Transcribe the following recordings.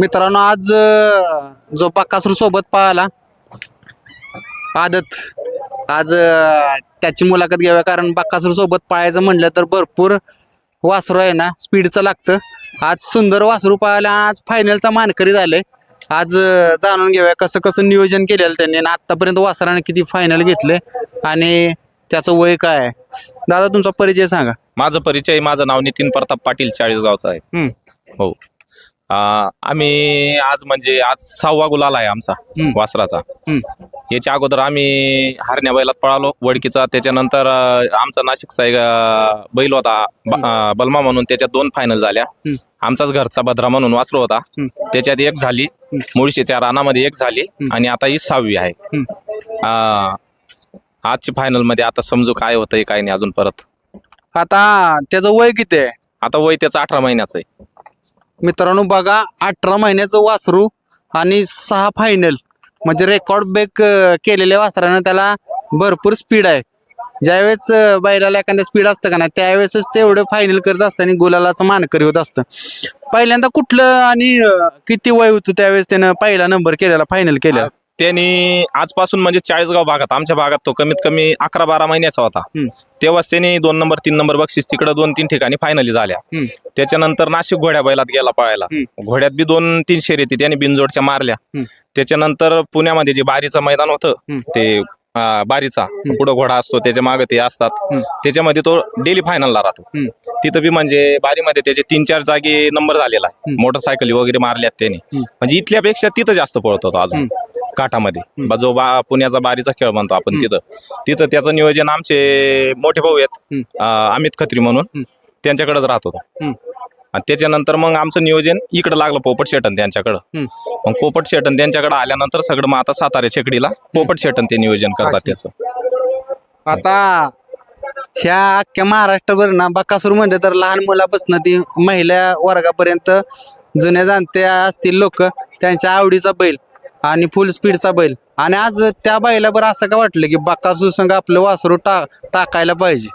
मित्रांनो आज जो बक्कासूर सोबत पळाला आदत आज त्याची मुलाखत घ्याव्या कारण बक्कासूर सोबत पळायचं म्हणलं तर भरपूर वासरू आहे ना स्पीडचं लागतं. आज सुंदर वासरू पळाला आज फायनलचा मानकरी झाले आज जाणून घेऊया कसं कसं नियोजन केलेलं त्यांनी आणि आतापर्यंत वासराने किती फायनल घेतले आणि त्याचं वय काय आहे. दादा तुमचा परिचय सांगा. माझं परिचय माझं नाव नितीन प्रताप पाटील चाळीसगावचं आहे. हम्म. हो. आ, आम्ही आज म्हणजे आज सहावा गुलाल आहे आमचा हम्म. वासराचा. हम्म. याच्या अगोदर आम्ही हरण्या बैलात पळालो वडकीचा. त्याच्यानंतर अ, आमचा नाशिकचा एक अ, बैल होता ब- अ, बलमा म्हणून. त्याच्यात दोन फायनल झाल्या. हम्म. आमचाच घरचा भद्रा म्हणून वासरू होता. हम्म. त्याच्यात एक झाली. मुळशीच्या रानामध्ये एक झाली. आणि आता ही सहावी आहे. आ, आजची फायनलमध्ये आता समजू काय होतंय काय नाही अजून परत. आता त्याचं वय किती आहे? आता वय त्याचं अठरा महिन्याचं आहे. मित्रांनो बघा अठरा महिन्याचं वासरू आणि सहा फायनल म्हणजे रेकॉर्ड ब्रेक केलेल्या वासरानं त्याला भरपूर स्पीड आहे. ज्यावेळेस बैलाला एखाद्या स्पीड असतं का नाही त्यावेळेसच ते एवढं फायनल करत असतं आणि गुलालाचं मानकरी होत असतं. पहिल्यांदा कुठलं आणि किती वय होतं त्यावेळेस त्यानं पहिला नंबर केलेला फायनल केलेला? त्यांनी आजपासून म्हणजे चाळीसगाव भागात आमच्या भागात तो कमीत कमी अकरा बारा महिन्याचा होता. तेव्हाच त्यांनी दोन नंबर तीन नंबर बक्षीस तिकडे दोन तीन ठिकाणी फायनली झाल्या. त्याच्यानंतर नाशिक घोड्या बैलात गेला पळायला घोड्यात बी दोन तीन शर्यती त्यांनी बिनजोडच्या मारल्या. त्याच्यानंतर पुण्यामध्ये जे बारीचं मैदान होतं. ते बारीचा पुढं घोडा असतो त्याच्यामागे ते असतात. त्याच्यामध्ये तो डेली फायनलला राहतो. तिथं बी म्हणजे बारीमध्ये त्याचे तीन चार जागी नंबर झालेला आहे. मोटरसायकली वगैरे मारल्यात त्यांनी. म्हणजे इथल्यापेक्षा तिथं जास्त पळत होतो अजून काठामध्ये. बा- जो बा पुण्याचा बारीचा खेळ म्हणतो आपण. तिथं. तिथं त्याचं नियोजन आमचे मोठे भाऊ आहेत अमित खत्री म्हणून. त्यांच्याकडेच राहत होतो. आणि त्याच्यानंतर मग आमचं नियोजन इकडे लागलं पोपट शेटन त्यांच्याकडं. मग पोपट शेटन त्यांच्याकडे आल्यानंतर सगळं मग आता सातारा छेकडीला पोपट शेटन ते नियोजन करतात त्याचं. आता ह्या अख्ख्या महाराष्ट्रभर ना बकासूर म्हणजे तर लहान मुलापासून ती महिला वर्गापर्यंत जुन्या जाणत्या असतील लोक त्यांच्या आवडीचा बैल. आणि फुल स्पीडचा बैल. आणि आज त्या बैलावर असं का वाटलं की बकासूर संघ आपलं वासरू टा टाकायला पाहिजे?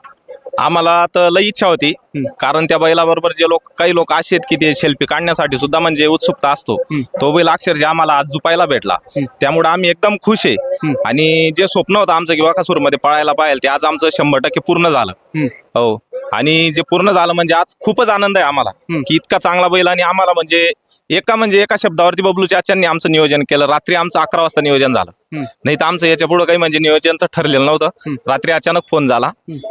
आम्हाला तर लई इच्छा होती. कारण त्या बैलाबरोबर जे लोक काही लोक असे आहेत की ते सेल्फी काढण्यासाठी सुद्धा म्हणजे उत्सुकता असतो. तो बैल अक्षरशः आम्हाला आज जुपायला भेटला. त्यामुळे आम्ही एकदम खुश आहे. आणि जे स्वप्न होतं आमचं की वाकासूरमध्ये पळायला पाहिजे ते आज आमचं शंभर टक्के पूर्ण झालं. हो. आणि जे पूर्ण झालं म्हणजे आज खूपच आनंद आहे आम्हाला. की इतका चांगला बैल आणि आम्हाला म्हणजे एका म्हणजे एका शब्दावरती बबलू चाच्यांनी आमचं नियोजन केलं. रात्री आमचं अकरा वाजता नियोजन झालं. नाही तर आमचं याच्यापुढे काही म्हणजे नियोजनचं ठरलेलं नव्हतं. रात्री अचानक फोन झाला.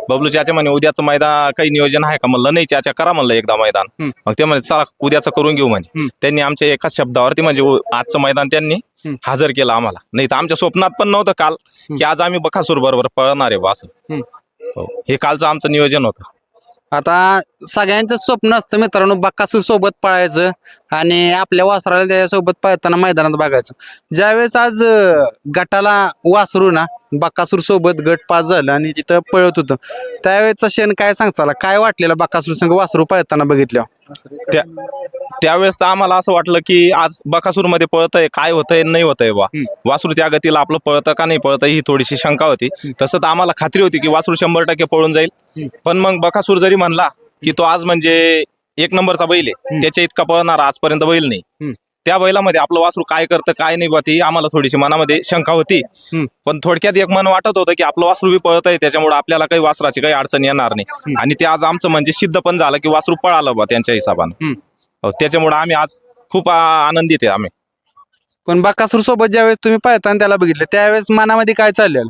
बबलू चाचा म्हणे उद्याचं मैदान काही नियोजन आहे का? म्हणलं नाही चाचा करा म्हणलं एकदा मैदान. मग ते म्हणजे चला उद्याचं करून घेऊ म्हणे. त्यांनी आमच्या एका शब्दावरती म्हणजे आजचं मैदान त्यांनी हजर केलं आम्हाला. नाही तर आमच्या स्वप्नात पण नव्हतं काल की आज आम्ही बकासूर बरोबर पळणार आहे बा असं. हो. हे कालचं आमचं नियोजन होतं. आता सगळ्यांचं स्वप्न असतं मित्रांनो बकासूर सोबत पळायचं आणि आपल्या वासराला त्याच्यासोबत पळताना मैदानात बघायचं. ज्यावेळेस आज गटाला वासरू ना बकासूर सोबत गट पास झालं आणि तिथं पळत होतं त्यावेळेचा क्षण काय सांगचाला काय वाटलेलं बकासूर संघ वासरू पळताना बघितलं त्या त्यावेळेस तर आम्हाला असं वाटलं की आज बकासूरमध्ये पळतंय काय होतंय नाही होतंय बा वासरू त्या गतीला आपलं पळतं का नाही पळतं ही थोडीशी शंका होती. तसं तर आम्हाला खात्री होती की वासरू शंभर टक्के पळून जाईल. पण मग बकासूर जरी म्हणला की तो आज म्हणजे एक नंबरचा बैल आहे त्याच्या इतका पळणार आजपर्यंत बैल नाही. त्या बैलामध्ये आपलं वासरू काय करतं काय नाही बा ती आम्हाला थोडीशी मनामध्ये शंका होती. पण थोडक्यात एक मन वाटत होतं की आपलं वासरू बी पळत आहे त्याच्यामुळे आपल्याला काही वासराची काही अडचण येणार नाही. आणि ते आज आमचं म्हणजे सिद्ध पण झालं की वासरू पळालं बा त्यांच्या हिशोबानं. हो, त्याच्यामुळे आम्ही आज खूप आ- आनंदित आहे आम्ही. पण बकासूर सोबत ज्यावेळेस तुम्ही पळताना त्याला बघितलं त्यावेळेस मनामध्ये काय चाललेलं?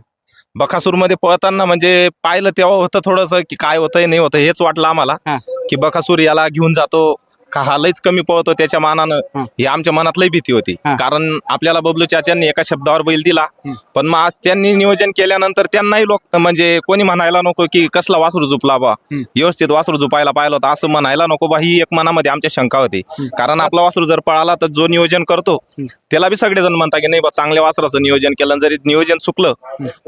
बकासूरमध्ये पळताना म्हणजे पाहिलं तेव्हा होतं थोडस की काय होतंय नाही होतं हेच वाटलं आम्हाला हा. की बकासूर याला घेऊन जातो. का हा लईच कमी पळतो त्याच्या मानानं हा. आमच्या मनात लई भीती होती. कारण आपल्याला बबलू चाच्यांनी एका शब्दावर बैल दिला. पण मग आज त्यांनी नियोजन केल्यानंतर त्यांनाही लोक म्हणजे कोणी म्हणायला नको की कसला वासरू झुपला बा. व्यवस्थित वासरू झुपायला पाहिलं होतं. असं म्हणायला नको बा. ही एक मनामध्ये आमच्या शंका होती. कारण आपला वासरू जर पळाला तर जो नियोजन करतो त्याला बी सगळेजण म्हणता की नाही बा चांगल्या वासराचं नियोजन केलं जरी नियोजन चुकलं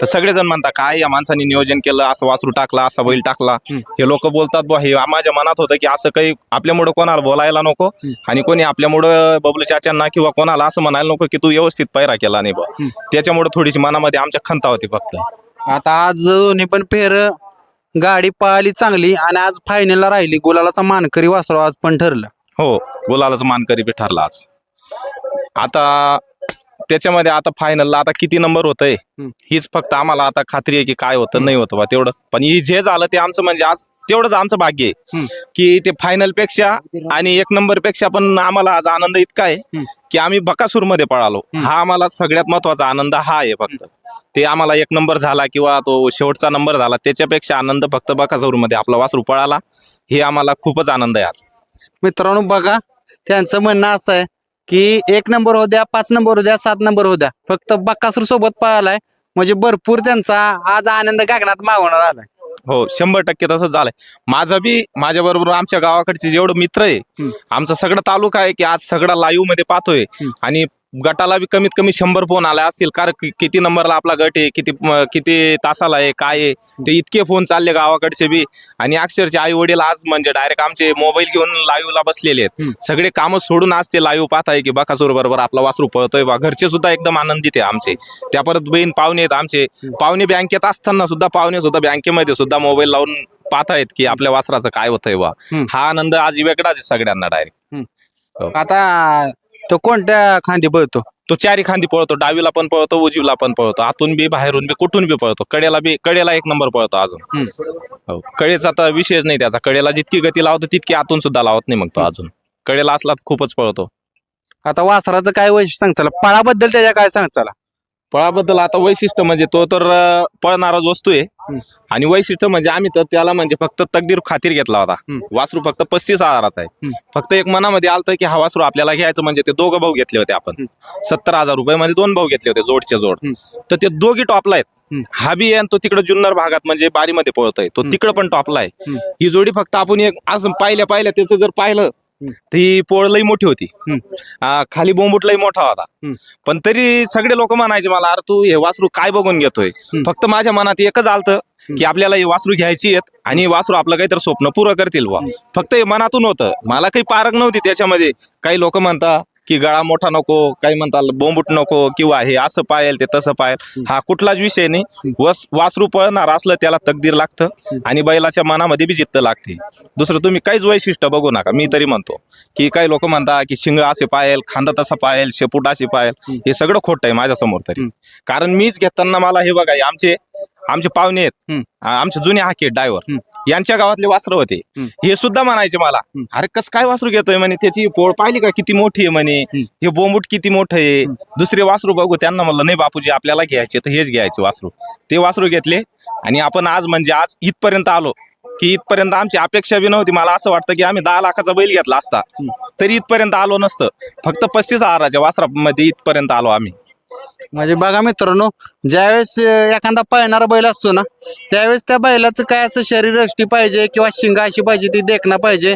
तर सगळेजण म्हणता काय या माणसाने नियोजन केलं असं वासरू टाकला असा बैल टाकला. हे. लोक बोलतात बा हे माझ्या मनात होतं की असं काही आपल्यामुळं कोणाला बोलायला नको आणि कोणी आपल्यामुळं बबलू चाच्यांना किंवा कोणाला असं म्हणायला नको की तू व्यवस्थित पैरा केला नाही बा त्याच्यामुळे थोडीशी मनामध्ये आमच्या खंता होती फक्त. आता आज दोन्ही पण फेर गाडी पळाली चांगली आणि आज फायनलला राहिली. गुलालाचा मानकरी वासरू आज पण ठरलं. हो गुलालाचं मानकरी बी ठरला आज. आता त्याच्यामध्ये आता फायनलला आता किती नंबर होतंय. हीच फक्त आम्हाला आता खात्री आहे की काय होतं नाही होतं बा तेवढं. पण ही जे झालं ते आमचं म्हणजे आज तेवढंच आमचं भाग्य आहे. की ते फायनलपेक्षा आणि एक नंबरपेक्षा पण आम्हाला आज आनंद इतका आहे. की आम्ही बकासूरमध्ये पळालो. हा आम्हाला सगळ्यात महत्त्वाचा आनंद हा आहे फक्त. ते आम्हाला एक नंबर झाला किंवा तो शेवटचा नंबर झाला त्याच्यापेक्षा आनंद फक्त बकासूरमध्ये आपला वासरू पळाला. हे आम्हाला खूपच आनंद आहे आज. मित्रांनो बघा त्यांचं म्हणणं असं आहे की एक नंबर हो द्या पाच नंबर हो द्या सात नंबर हो द्या. फक्त बक्कासूर सोबत पळालाय. म्हणजे भरपूर त्यांचा आज आनंद गगनात मागवण्यात आलाय. हो शंभर टक्के तसंच झालंय. माझं बी माझ्या बरोबर आमच्या गावाकडचे जेवढं मित्र आहे. आमचा सगळं तालुका आहे की आज सगळा लाईव्हमध्ये पाहतोय. आणि गटाला बी कमीत कमी शंभर फोन आले असतील. कारण किती नंबरला आपला गट आहे किती किती तासाला आहे काय आहे ते इतके फोन चालले गावाकडचे बी. आणि अक्षरचे आई वडील आज म्हणजे डायरेक्ट आमचे मोबाईल घेऊन लाईव्हला बसलेले आहेत. सगळे कामं सोडून आज ते लाईव्ह पाहताय की बकासूर बरोबर आपला वासरू पळतोय बा. घरचे सुद्धा एकदम आनंदित आहे आमचे. त्या परत बहीण पाहुणे आहेत आमचे. पाहुणे बँकेत असताना सुद्धा पाहुणे सुद्धा बँकेमध्ये सुद्धा मोबाईल लावून पाहतायत की आपल्या वासराचं काय होतंय बा. हा आनंद आज वेगळाच आहे सगळ्यांना डायरेक्ट आता तो कोणत्या खांदी पळतो? तो चारी खांदी पळतो. डावीला पण पळतो उजवीला पण पळतो. आतून बी बाहेरून बी कुठून बी पळतो. कडेला बी कडेला एक नंबर पळतो अजून. हो. कडेचा तर विषयच नाही त्याचा. कडेला जितकी गती लावतो तितकी आतून सुद्धा लावत नाही मग तो अजून. कडेला असला तर खूपच पळतो. आता वासराचं काय वैशिष्ट्य सांग चला. पळाबद्दल त्याच्या काय सांग चला. पळाबद्दल आता वैशिष्ट्य म्हणजे तो तर अं, पळणाराच वस्तू आहे. आणि वैशिष्ट्य म्हणजे आम्ही तर त्याला म्हणजे फक्त तकदीर खातीर घेतला होता. वासरू फक्त पस्तीस हजाराचा आहे. फक्त एक मनामध्ये आलतं की हा वासरू आपल्याला घ्यायचं म्हणजे ते दोघं भाऊ घेतले होते आपण सत्तर हजार रुपये मध्ये दोन भाऊ घेतले होते जोडचे जोड. तर ते दोघी टॉपला आहेत. हा बी आहे आणि तो तिकडे जुन्नर भागात म्हणजे बारीमध्ये पळतोय तो. तिकडे पण टॉपला आहे. ही जोडी फक्त आपण एक असं पाहिल्या पाहिल्या त्याचं जर पाहिलं ही पोळ लई मोठी होती. आ, खाली बोंबूट लई मोठा होता. पण तरी सगळे लोक म्हणायचे मला अरे तू हे वासरू काय बघून घेतोय. फक्त माझ्या मनात एकच आलतं की आपल्याला ही वासरू घ्यायची आहेत आणि वासरू आपलं काहीतरी स्वप्न पुरं करतील बा फक्त हे मनातून होतं. मला काही पारख नव्हती त्याच्यामध्ये. काही लोक म्हणता की गळा मोठा नको काही म्हणतात बोंबूट नको किंवा हे असं पायल ते तसं पायल हा कुठलाच विषय नाही. वस वासरू पळणार असलं त्याला तकदीर लागतं आणि बैलाच्या मनामध्ये बी जिद्द लागते. दुसरं तुम्ही काहीच वैशिष्ट्य बघू नका मी तरी म्हणतो की काही लोक म्हणता की शिंग असे पायल खांदा तसा पायल शेपूट असे पायल हे सगळं खोटं आहे माझ्यासमोर तरी कारण मीच घेताना मला हे बघा आमचे आमचे पाहुणे आहेत. हम्म. आ- आमचे जुने हाके ड्रायव्हर. हम्म. यांच्या गावातले वासरं होते. हम्म. हे सुद्धा म्हणायचे मला हम्म. अरे कस काय वासरू घेतोय म्हणे? त्याची पोळ पाहिली का? किती मोठी आहे म्हणे. हम्म. हे बोंबूट किती मोठं आहे. दुसरे वासरू बघू. त्यांना म्हणलं नाही बापूजी आपल्याला घ्यायचे तर हेच घ्यायचे वासरू. ते वासरू घेतले आणि आपण आज म्हणजे आज इथपर्यंत आलो की इथपर्यंत आमची अपेक्षा बी नव्हती. मला असं वाटतं की आम्ही दहा लाखाचा बैल घेतला असता. तरी इथपर्यंत आलो नसतं. फक्त पस्तीस हजाराच्या वासरामध्ये इथपर्यंत आलो आम्ही. म्हणजे बघा मित्रांनो ज्यावेळेस एखादा पळणारा बैल असतो ना त्यावेळेस त्या बैलाचं काय असं शरीर यष्टी पाहिजे किंवा शिंगा अशी पाहिजे ती देखणं पाहिजे.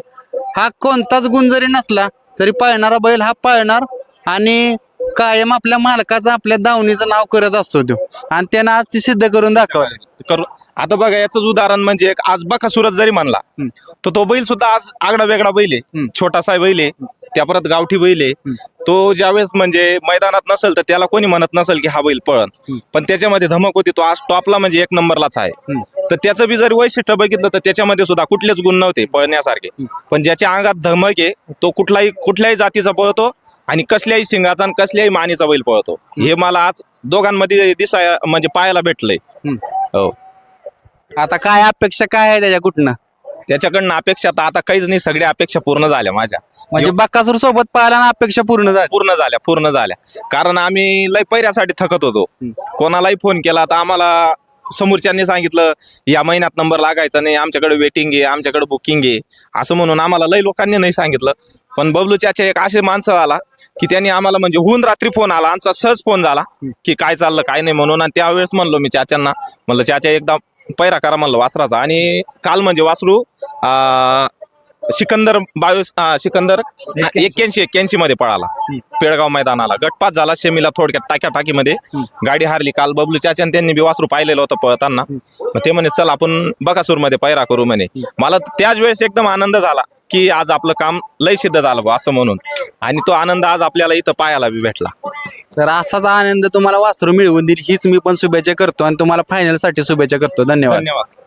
हा कोणताच गुण जरी नसला तरी पळणारा बैल हा पळणार आणि कायम आपल्या मालकाचं आपल्या दावणीचं नाव करत असतो तो. आणि त्यानं आज ती सिद्ध करून दाखवलं करू. आता बघा याच उदाहरण म्हणजे एक आज बका सुरत जरी म्हणला. तर तो बैल सुद्धा आज आगडा वेगळा बैल आहे. छोटासा बैल आहे. त्या परत गावठी बैल आहे. तो ज्यावेळेस म्हणजे मैदानात नसेल तर त्याला कोणी म्हणत नसेल की हा बैल पळण पण त्याच्यामध्ये धमक होती तो आज टॉपला म्हणजे एक नंबरलाच आहे. तर त्याचं बी जर वैशिष्ट्य बघितलं तर त्याच्यामध्ये सुद्धा कुठलेच गुण नव्हते पळण्यासारखे. पण ज्याच्या अंगात धमक आहे तो कुठलाही कुठल्याही जातीचा पळतो आणि कसल्याही शिंगाचा आणि कसल्याही मानेचा बैल पळतो. हे मला आज दोघांमध्ये दिसाय म्हणजे पाहायला भेटलंय. हो. आता काय अपेक्षा काय आहे त्याच्या कुठनं? त्याच्याकडनं अपेक्षा तर आता काहीच नाही सगळ्या अपेक्षा पूर्ण झाल्या माझ्या. म्हणजे बक्कासूर सोबत पाहायला ना अपेक्षा पूर्ण झाली. पूर्ण झाल्या पूर्ण झाल्या. कारण आम्ही लय पैऱ्यासाठी थकत होतो. कोणालाही फोन केला तर आम्हाला समोरच्यांनी सांगितलं या महिन्यात नंबर लागायचा नाही आमच्याकडे वेटिंग आहे आमच्याकडे बुकिंग आहे. असं म्हणून आम्हाला लय लोकांनी नाही सांगितलं. पण बबलू चाचा एक असे माणसं आला की त्यांनी आम्हाला म्हणजे होऊन रात्री फोन आला आमचा सहज फोन झाला की काय चाललं काय नाही म्हणून. आणि त्यावेळेस म्हणलो मी चाच्यांना म्हणलं चाचा एकदा पैरा करा म्हणलं वासराचा. आणि काल म्हणजे वासरू आ, सिकंदर बावीस आ, सिकंदर एक्क्याऐंशी. एक्क्याऐंशी मध्ये पळाला. पेडगाव मैदानाला. गटपात झाला शेमीला थोडक्यात टाक्या टाकीमध्ये गाडी हारली काल. बबलू चाचा आणि त्यांनी बी वासरू पाहिलेलं होतं पळताना. मग ते म्हणे चल आपण बकासूरमध्ये पैरा करू म्हणे. मला त्याच वेळेस एकदम आनंद झाला की आज आपलं काम लय सिद्ध झालं असं म्हणून. आणि तो आनंद आज आपल्याला इथं पाहायला बी भेटला. तर असाच आनंद तुम्हाला वासरू मिळवून देईल हीच मी पण शुभेच्छा करतो आणि तुम्हाला फायनलसाठी शुभेच्छा करतो. धन्यवाद. धन्यवाद.